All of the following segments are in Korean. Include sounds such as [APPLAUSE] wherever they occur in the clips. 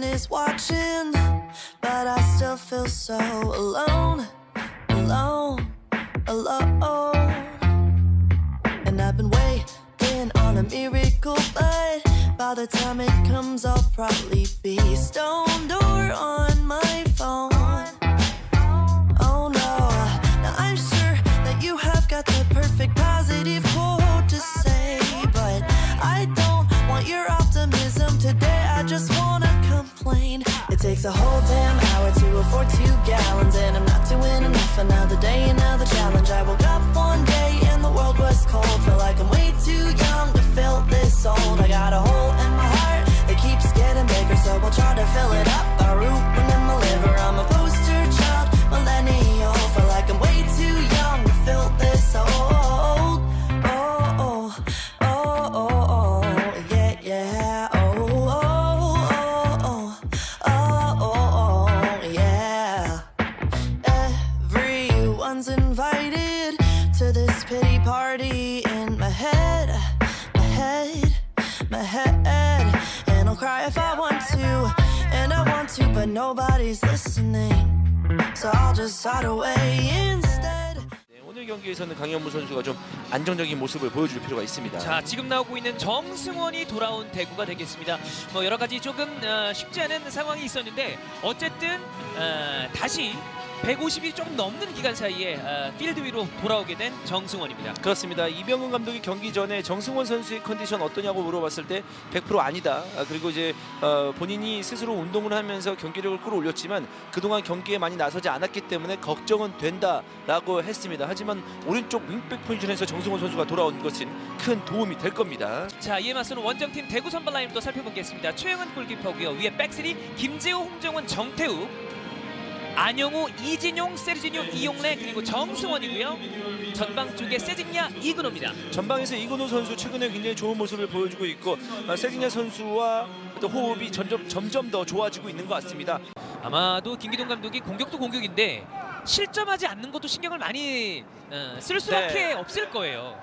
is watching, but I still feel so alone, alone, alone. And I've been waiting on a miracle, but by the time it comes, I'll probably be stoned or on my phone. Want to, and I want to, but nobody's listening. So I'll just hide away instead. 네, 오늘 경기에서는 강현무 선수가 좀 안정적인 모습을 보여줄 필요가 있습니다. 자 지금 나오고 있는 정승원이 돌아온 대구가 되겠습니다. 뭐 여러 가지 조금 어, 쉽지 않은 상황이 있었는데 어쨌든 어, 다시 150이 좀 넘는 기간 사이에 어, 필드 위로 돌아오게 된 정승원입니다. 그렇습니다. 이병헌 감독이 경기 전에 정승원 선수의 컨디션 어떠냐고 물어봤을 때 100% 아니다. 아, 그리고 이제 어, 본인이 스스로 운동을 하면서 경기력을 끌어올렸지만 그동안 경기에 많이 나서지 않았기 때문에 걱정은 된다라고 했습니다. 하지만 오른쪽 윙백 포지션에서 정승원 선수가 돌아온 것은 큰 도움이 될 겁니다. 자 이에 맞서는 원정팀 대구 선발 라인도 살펴보겠습니다. 최영은 골키퍼고요. 위에 백스리 김재호, 홍정원, 정태우, 안영우, 이진용, 세르지뉴, 이용래 그리고 정승원이고요. 전방 쪽에 세징야, 이근호입니다. 전방에서 이근호 선수 최근에 굉장히 좋은 모습을 보여주고 있고 어, 세징야 선수와 또 호흡이 점점 점점 더 좋아지고 있는 것 같습니다. 아마도 김기동 감독이 공격도 공격인데 실점하지 않는 것도 신경을 많이 어, 쓸 수밖에 네. 없을 거예요.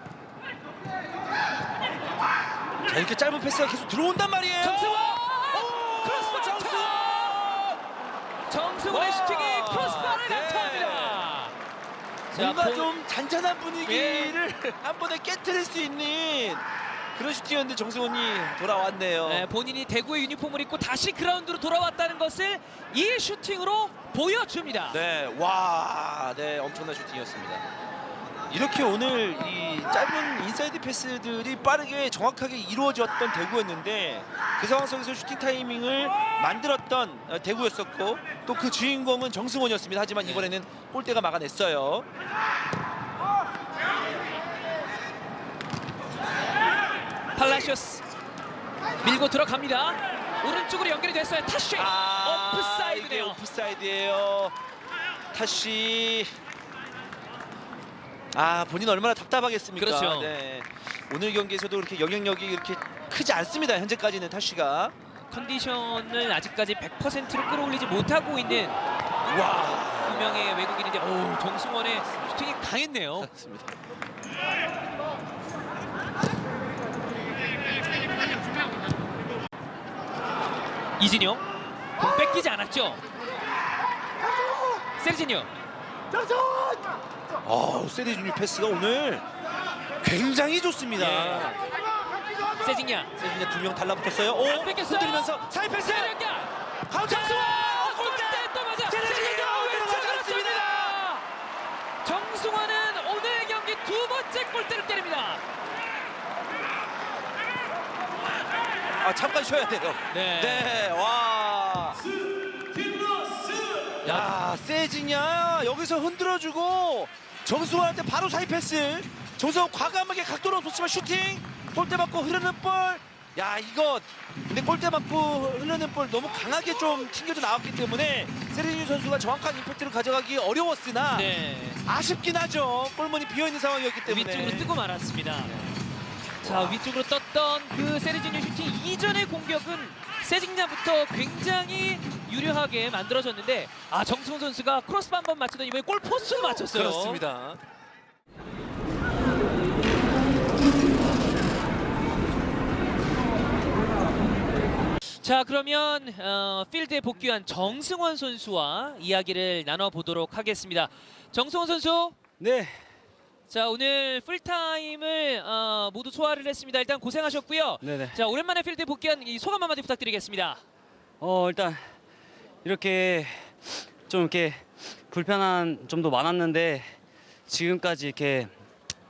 자 이렇게 짧은 패스가 계속 들어온단 말이에요. 정승원! 크로스바 와! 슈팅이 크로스바를 네. 강타합니다. 자, 뭔가 본- 좀 잔잔한 분위기를 예. [LAUGHS] 한 번에 깨뜨릴 수 있는 그런 슈팅이었는데 정승원이 돌아왔네요. 네, 본인이 대구의 유니폼을 입고 다시 그라운드로 돌아왔다는 것을 이 슈팅으로 보여줍니다. 네, 와, 네, 엄청난 슈팅이었습니다. 이렇게 오늘 이 짧은 인사이드 패스들이 빠르게 정확하게 이루어졌던 대구였는데 그 상황 속에서 슈팅 타이밍을 만들었던 어, 대구였었고 또 그 주인공은 정승원이었습니다. 하지만 네. 이번에는 골대가 막아냈어요. 팔라시오스 밀고 들어갑니다. 오른쪽으로 연결이 됐어요. 타쉬 아, 오프사이드네요. 오프사이드예요. 다시 아 본인 얼마나 답답하겠습니까? 그렇죠. 네. 오늘 경기에서도 그렇게 영향력이 이렇게 크지 않습니다. 현재까지는 타쉬가 컨디션을 아직까지 100%로 끌어올리지 못하고 있는 와 두 명의 외국인인데 오, 정승원의 슈팅이 강했네요. 맞습니다. 이진용 공 뺏기지 않았죠. 세르지뉴 어 세리준유 패스가 오늘 굉장히 좋습니다. 예. 세징야 세리준유 두명 달라붙었어요. 오 안 뺏겼어요. 흔들면서 사이 패스 정승원 골대 또 맞아 세르지뉴 왼쪽으로. 쏩니다. 정승원은 오늘 경기 두 번째 골대를 때립니다. 아 잠깐 쉬어야 돼요. 네. 네, 와. 야, 세징야 여기서 흔들어주고 정수환한테 바로 사이 패스. 정수환 과감하게 각도로 없었지만 슈팅. 골대 맞고 흐르는 볼. 야, 이거 근데 골대 맞고 흐르는 볼 너무 강하게 좀 튕겨져 나왔기 때문에 세리뉴 선수가 정확한 임팩트를 가져가기 어려웠으나 네. 아쉽긴 하죠. 골문이 비어 있는 상황이었기 때문에. 위쪽으로 뜨고 말았습니다. 자 위쪽으로 떴던 그 세르지뉴 슈팅 이전의 공격은 세징야부터 굉장히 유려하게 만들어졌는데 아 정승훈 선수가 크로스 한 번 맞추더니 이번에 골 포스트를 맞췄어요. 그렇습니다. 자자 그러면 어, 필드에 복귀한 정승원 선수와 이야기를 나눠보도록 하겠습니다. 정승원 선수, 네, 자 오늘 풀타임을 어, 모두 소화를 했습니다. 일단 고생하셨고요. 네네. 자 오랜만에 필드에 복귀한 이 소감 한마디 부탁드리겠습니다. 어 일단 이렇게 좀 이렇게 불편한 점도 많았는데 지금까지 이렇게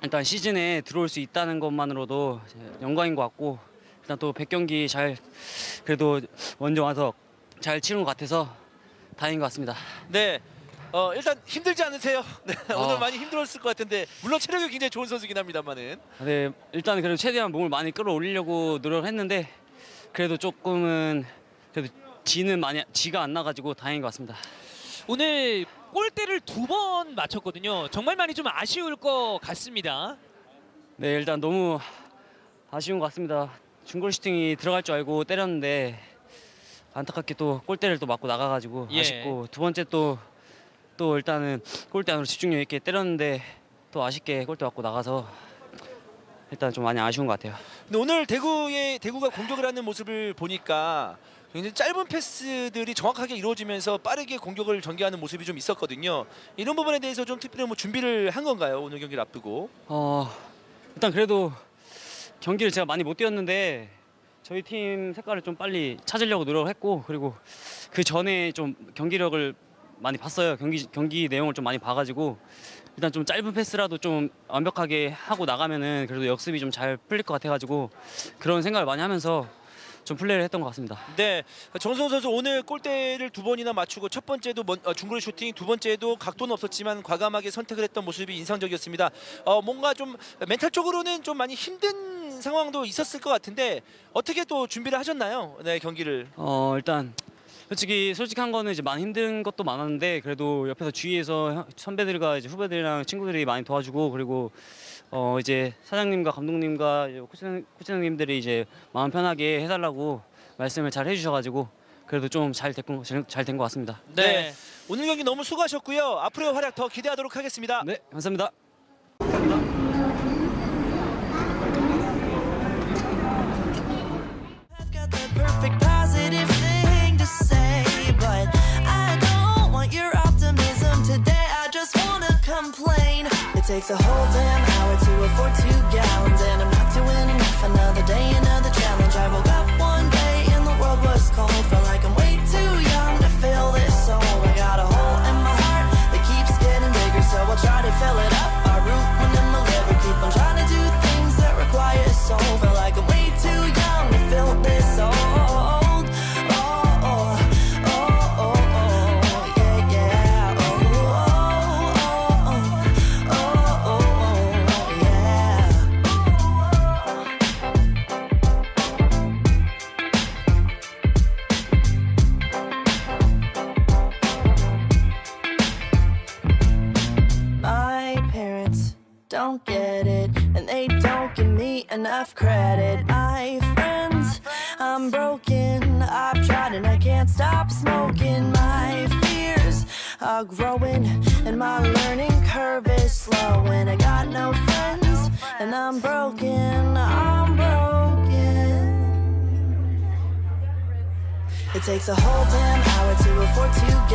일단 시즌에 들어올 수 있다는 것만으로도 영광인 것 같고 일단 또 100경기 잘 그래도 먼저 와서 잘 치는 것 같아서 다행인 것 같습니다. 네. 어, 일단 힘들지 않으세요? [LAUGHS] 네, 아. 오늘 많이 힘들었을 것 같은데 물론 체력이 굉장히 좋은 선수긴 합니다만은 네, 일단 그래도 최대한 몸을 많이 끌어올리려고 노력했는데 그래도 조금은 그래도 지는 많이 지가 안 나가지고 다행인 것 같습니다. 오늘 골대를 두 번 맞췄거든요. 정말 많이 좀 아쉬울 것 같습니다. 네 일단 너무 아쉬운 것 같습니다. 중골 슈팅이 들어갈 줄 알고 때렸는데 안타깝게 또 골대를 또 맞고 나가가지고 예. 아쉽고 두 번째 또 또 일단은 골대 안으로 집중력 있게 때렸는데 또 아쉽게 골대 맞고 나가서 일단 좀 많이 아쉬운 것 같아요. 근데 오늘 대구의 대구가 공격을 하는 모습을 보니까 굉장히 짧은 패스들이 정확하게 이루어지면서 빠르게 공격을 전개하는 모습이 좀 있었거든요. 이런 부분에 대해서 좀 특별히 뭐 준비를 한 건가요? 오늘 경기를 앞두고. 어 일단 그래도 경기를 제가 많이 못 뛰었는데 저희 팀 색깔을 좀 빨리 찾으려고 노력을 했고 그리고 그 전에 좀 경기력을 많이 봤어요 경기 경기 내용을 좀 많이 봐가지고 일단 좀 짧은 패스라도 좀 완벽하게 하고 나가면은 그래도 역습이 좀 잘 풀릴 것 같아가지고 그런 생각을 많이 하면서 좀 플레이를 했던 것 같습니다. 네, 정성호 선수 오늘 골대를 두 번이나 맞추고 첫 번째도 먼, 어, 중거리 슈팅, 두 번째도 각도는 없었지만 과감하게 선택을 했던 모습이 인상적이었습니다. 어, 뭔가 좀 멘탈적으로는 좀 많이 힘든 상황도 있었을 것 같은데 어떻게 또 준비를 하셨나요? 네, 경기를. 어 일단 솔직히 솔직한 거는 이제 많이 힘든 것도 많았는데 그래도 옆에서 주위에서 형- 선배들과 이제 후배들이랑 친구들이 많이 도와주고 그리고 어 이제 사장님과 감독님과 이제 코치 코치님들이 이제 마음 편하게 해달라고 말씀을 잘 해주셔가지고 그래도 좀잘 됐고 잘된 것 같습니다. 네. 오늘 경기 너무 수고하셨고요. 앞으로의 활약 더 기대하도록 하겠습니다. 네 감사합니다. Takes a whole damn hour to afford two gallons, and I'm not doing enough. Another day, another challenge. I woke up one day and the world was cold. Credit. My friends, I'm broken. I've tried and I can't stop smoking. My fears are growing, and my learning curve is slowing. I got no friends, and I'm broken. I'm broken. It takes a whole damn hour to afford two